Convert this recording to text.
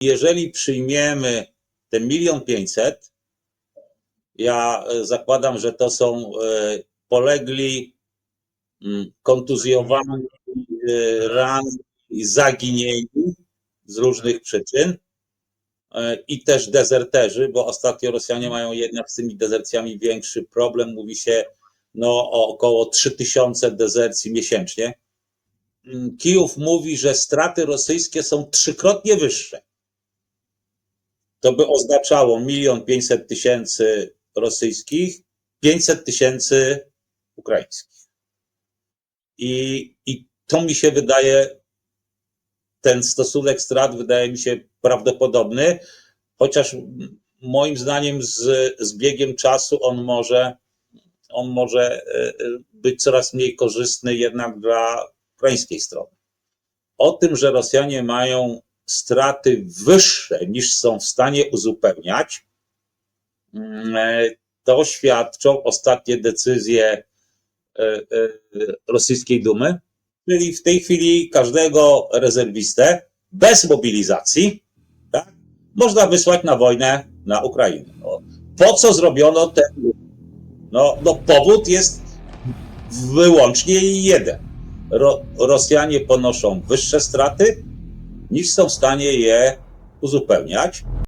jeżeli przyjmiemy te milion pięćset, ja e, zakładam, że to są e, polegli, mm, kontuzjowani, e, ranni zaginieni z różnych przyczyn i też dezerterzy, bo ostatnio Rosjanie mają jednak z tymi dezercjami większy problem. Mówi się no, o około 3000 dezercji miesięcznie. Mm, Kijów mówi, że straty rosyjskie są trzykrotnie wyższe. To by oznaczało milion pięćset tysięcy rosyjskich, 500 tysięcy ukraińskich. I, I to mi się wydaje, ten stosunek strat wydaje mi się prawdopodobny, chociaż moim zdaniem z, z biegiem czasu on może, on może e, być coraz mniej korzystny jednak dla ukraińskiej strony. O tym, że Rosjanie mają straty wyższe niż są w stanie uzupełniać, mm, e, to świadczą ostatnie decyzje e, e, rosyjskiej Dumy, czyli w tej chwili każdego rezerwistę bez mobilizacji tak, można wysłać na wojnę na Ukrainę. No, po co zrobiono ten no, no powód jest wyłącznie jeden. Ro, Rosjanie ponoszą wyższe straty niż są w stanie je uzupełniać.